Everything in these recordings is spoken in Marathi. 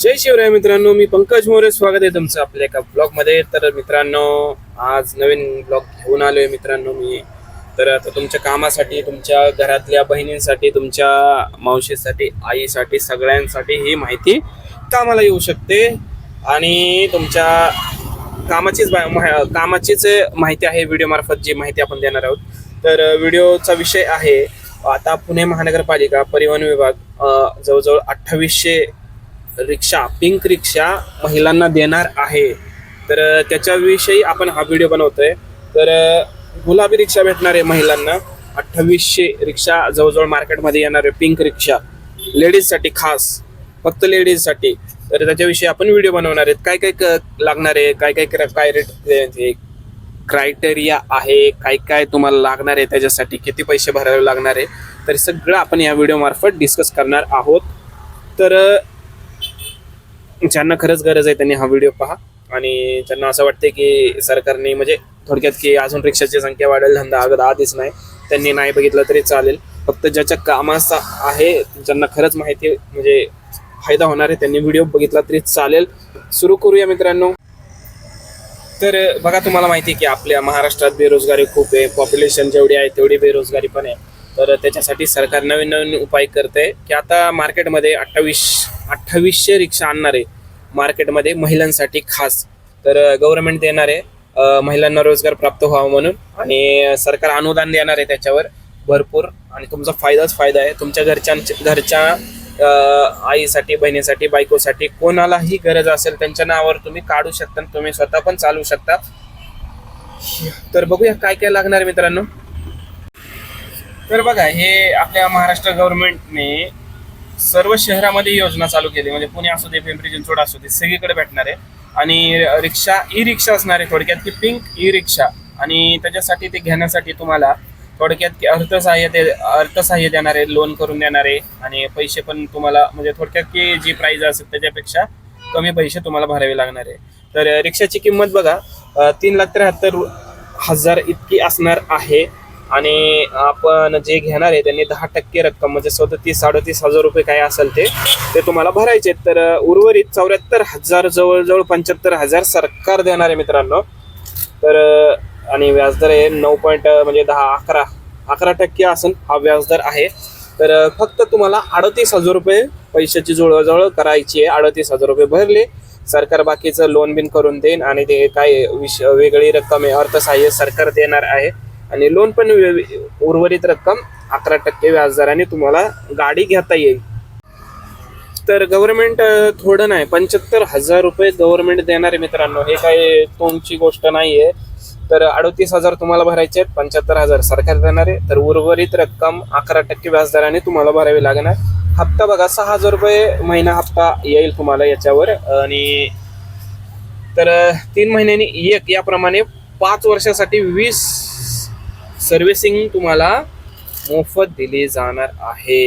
जय शिवराय मित्रांनो मी पंकज मोरे स्वागत आहे तुमचं आपल्या एका ब्लॉगमध्ये तर मित्रांनो आज नवीन ब्लॉग घेऊन आलोय मित्रांनो मी. तर आता तुमच्या कामासाठी तुमच्या घरातल्या बहिणींसाठी तुमच्या मावशीसाठी आईसाठी सगळ्यांसाठी ही माहिती कामाला येऊ शकते. आणि तुमच्या कामाचीच बा- मा- कामाचीच माहिती आहे व्हिडिओमार्फत जी माहिती आपण देणार आहोत. तर व्हिडिओचा विषय आहे आता पुणे महानगरपालिका परिवहन विभाग जवळजवळ अठ्ठावीसशे रिक्षा पिंक रिक्षा महिलांना देणार आहे. तर त्याच्याविषयी आपण हा व्हिडिओ बनवतोय. तर गुलाबी रिक्षा भेटणार आहे महिलांना. अठ्ठावीसशे रिक्षा जवळजवळ मार्केटमध्ये येणार आहे पिंक रिक्षा. लेडीजसाठी खास फक्त लेडीजसाठी तर त्याच्याविषयी आपण व्हिडिओ बनवणार आहेत. काय काय क- लागणार आहे? काय काय काय रेट क्रायटेरिया आहे. म्हणजे काय काय तुम्हाला लागणार आहे त्याच्यासाठी? किती पैसे भरावे लागणार आहे? तर सगळं आपण या व्हिडिओ मार्फत डिस्कस करणार आहोत. तर ज्यांना खरंच गरज आहे त्यांनी हा व्हिडिओ पहा. आणि त्यांना असं वाटते की सरकारने म्हणजे थोडक्यात की अजून रिक्षाची संख्या वाढेल धंदा अगद आधीच नाही. त्यांनी नाही बघितलं तरी चालेल. फक्त ज्याच्या कामाचा आहे ज्यांना खरंच माहिती म्हणजे फायदा होणार आहे त्यांनी व्हिडिओ बघितला तरी चालेल. सुरू करूया मित्रांनो. तर बघा तुम्हाला माहिती आहे की आपल्या महाराष्ट्रात बेरोजगारी खूप आहे. पॉप्युलेशन जेवढी आहे तेवढी बेरोजगारी पण आहे. तर त्याच्यासाठी सरकार नवीन नवीन उपाय करते की आता मार्केटमध्ये अठ्ठावीस अठ्ठावीसशे रिक्षा आणणार आहे मार्केटमध्ये महिलांसाठी खास. तर गव्हर्नमेंट देणार आहे. महिलांना रोजगार प्राप्त व्हावा म्हणून. आणि सरकार अनुदान देणार आहे त्याच्यावर. भरपूर. आणि तुमचा फायदाच फायदा आहे. तुमच्या घरच्या घरच्या आईसाठी बहिणीसाठी बायकोसाठी कोणालाही गरज असेल त्यांच्या नावावर तुम्ही काढू शकता आणि तुम्ही स्वतः पण चालू शकता. तर बघूया काय काय लागणार मित्रांनो. तर बघा हे आपल्या महाराष्ट्र गव्हर्नमेंटने सर्व शहरामध्ये योजना चालू केली. म्हणजे पुणे असू दे पिंपरी चिंचवड असू दे सगळीकडे भेटणार. आहे आणि रिक्षा ई रिक्षा असणार आहे थोडक्यात की पिंक ई रिक्षा आणि त्याच्यासाठी ते घेण्यासाठी तुम्हाला थोडक्यात की अर्थसहाय्य ते अर्थसहाय्य देणार आहे लोन करून देणार आहे आणि पैसे पण तुम्हाला म्हणजे थोडक्यात की जी प्राईज असेल त्याच्यापेक्षा कमी पैसे तुम्हाला भरावे लागणार आहे. तर रिक्षाची किंमत बघा तीन लाख त्र्याहत्तर हजार इतकी असणार आहे. आणि आपण जे घेणार आहे त्यांनी दहा टक्के रक्कम म्हणजे सदतीस साडेतीस हजार रुपये काय असेल ते ते तुम्हाला भरायचे आहेत. तर उर्वरित चौऱ्याहत्तर हजार जवळजवळ पंच्याहत्तर हजार सरकार देणार आहे मित्रांनो. तर आणि व्याजदर आहे नऊ पॉईंट म्हणजे दहा अकरा अकरा टक्के असून हा व्याजदर आहे. तर फक्त तुम्हाला अडतीस हजार रुपये पैशाची जुळवाजुळव करायची आहे. अडतीस हजार रुपये भरले सरकार बाकीचं लोन बिन करून देईन आणि ते काय विश वेगळी रक्कम आहे अर्थसहाय्य सरकार देणार आहे. आणि लोन पण उर्वरित रक्कम अकरा टक्के व्याजदराने तुम्हाला गाडी घेता येईल. तर गव्हर्नमेंट थोडं नाही पंच्याहत्तर हजार रुपये गव्हर्नमेंट देणार आहे मित्रांनो हे काय तुमची गोष्ट नाही आहे तर अडतीस हजार तुम्हाला भरायचे आहेत पंच्याहत्तर हजार सरकार देणार आहे. तर उर्वरित रक्कम अकरा टक्के व्याजदराने तुम्हाला भरावी लागणार. हप्ता बघा सहा हजार रुपये महिना हप्ता येईल तुम्हाला याच्यावर. आणि तर तीन महिन्यांनी एक याप्रमाणे पाच वर्षासाठी वीस सर्व्हिसिंग तुम्हाला मोफत दिली जाणार आहे.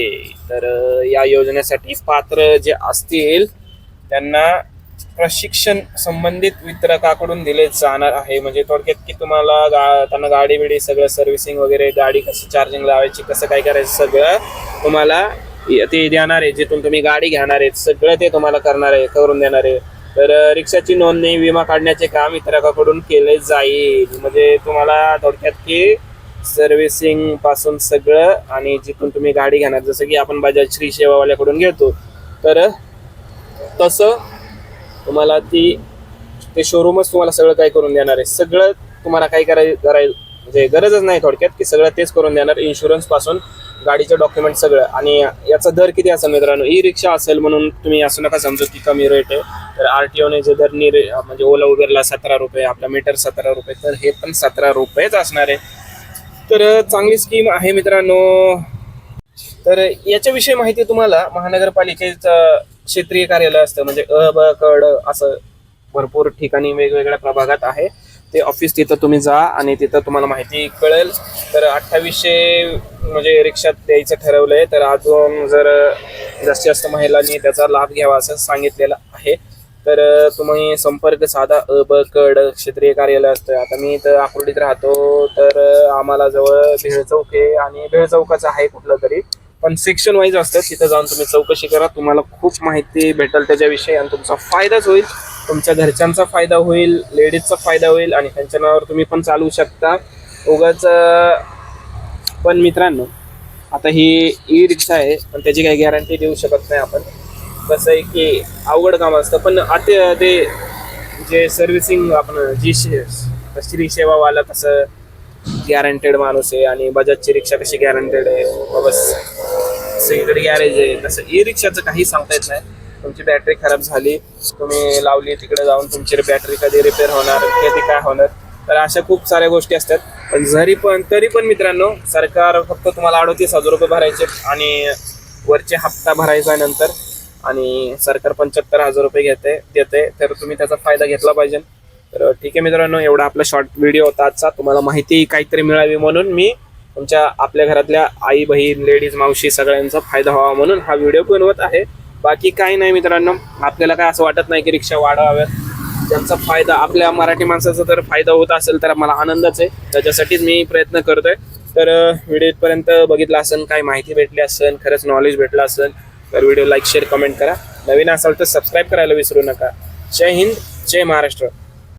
तर या योजनेसाठी पात्र जे असतील त्यांना प्रशिक्षण संबंधित वितरकाकडून दिले जाणार आहे. म्हणजे थोडक्यात की तुम्हाला गा त्यांना गाडी बिडी सगळं सर्व्हिसिंग वगैरे गाडी कशी चार्जिंग लावायची कसं काय करायचं सगळं तुम्हाला ते देणार आहे. जिथून तुम्ही गाडी घेणार आहे सगळं ते तुम्हाला करणार आहे करून देणार आहे. तर रिक्षाची नोंदणी विमा काढण्याचे काम वितरकाकडून केले जाईल. म्हणजे तुम्हाला थोडक्यात की सर्व्हिसिंगपासून सगळं आणि जिथून तुम्ही गाडी घेणार जसं की आपण बजाज श्री सेवावाल्याकडून घेतो तर तसं तुम्हाला ती ते शोरूमच तुम्हाला सगळं काय करून देणार आहे. सगळं तुम्हाला काय कराय कराय म्हणजे गरजच नाही थोडक्यात की सगळं तेच करून देणार इन्शुरन्सपासून गाडीचे डॉक्युमेंट सगळं. आणि याचा दर किती असेल मित्रांनो? ई रिक्षा असेल म्हणून तुम्ही असं नका समजू की कमी रेट आहे. तर आर टी ओने जे दर नि म्हणजे ओला उबेरला सतरा रुपये आपला मीटर सतरा रुपये तर हे पण सतरा रुपयेच असणार आहे. तर चांगली स्कीम आहे मित्रांनो. तर याच्याविषयी माहिती तुम्हाला महानगरपालिकेचं क्षेत्रीय कार्यालय असतं. म्हणजे अ ब असं भरपूर ठिकाणी वेगवेगळ्या प्रभागात आहे. ते ऑफिस तिथं तुम्ही जा आणि तिथं तुम्हाला माहिती कळेल. तर अठ्ठावीसशे म्हणजे रिक्षात द्यायचं ठरवलंय. तर अजून जर जास्तीत जास्त महिलांनी त्याचा लाभ घ्यावा असं सांगितलेलं आहे. तर तुम्ही संपर्क साधा अ ब कड क्षेत्रीय कार्यालय असतं. आता मी इथं आकुर्डीत राहतो तर आम्हाला जवळ भेळ चौक आहे आणि भेळ चौकाचं आहे कुठलं तरी. पण सेक्शन वाईज असतं तिथं जाऊन तुम्ही चौकशी करा. तुम्हाला खूप माहिती भेटेल त्याच्याविषयी आणि तुमचा फायदाच होईल. तुमच्या घरच्यांचा फायदा होईल लेडीजचा फायदा होईल आणि त्यांच्या नावावर तुम्ही पण चालवू शकता. उगाच पण मित्रांनो आता ही ई रिक्षा आहे पण त्याची काही गॅरंटी देऊ शकत नाही आपण. कसं आहे की अवघड काम असतं पण आता ते जे सर्व्हिसिंग आपण जी श्री सेवावाला कसं गॅरंटेड माणूस आहे आणि बजाजची रिक्षा कशी गॅरंटेड आहे बाबा सगळीकडे गॅरेज आहे तसं ई रिक्षाचं काही सांगता येत नाही. तुमची बॅटरी खराब झाली तुम्ही लावली तिकडे जाऊन तुमची बॅटरी कधी रिपेअर होणार कधी काय होणार तर अशा खूप साऱ्या गोष्टी असतात. पण जरी पण तरी पण मित्रांनो सरकार फक्त तुम्हाला अडतीस हजार रुपये भरायचे आणि वरचे हप्ता भरायचा आहे नंतर आणि सरकार पंच्याहत्तर हजार रुपये घेते देते तर तुम्ही त्याचा फायदा घेतला पाहिजे. तर ठीक आहे मित्रांनो एवढा आपला शॉर्ट व्हिडिओ होता आजचा. तुम्हाला माहिती काहीतरी मिळावी म्हणून मी तुमच्या आपल्या घरातल्या आई बहीण लेडीज मावशी सगळ्यांचा फायदा व्हावा म्हणून हा व्हिडिओ बनवत आहे. बाकी काही नाही मित्रांनो आपल्याला काय असं वाटत नाही की रिक्षा वाढवाव्यात. ज्यांचा फायदा आपल्या मराठी माणसाचा जर फायदा होत असेल तर मला आनंदच आहे. त्याच्यासाठीच मी प्रयत्न करतोय. तर व्हिडिओ इथपर्यंत बघितला असेल काही माहिती भेटली असेल खरंच नॉलेज भेटलं असेल तर व्हिडिओ लाईक शेअर कमेंट करा. नवीन असाल तर सबस्क्राईब करायला विसरू नका. जय हिंद जय महाराष्ट्र.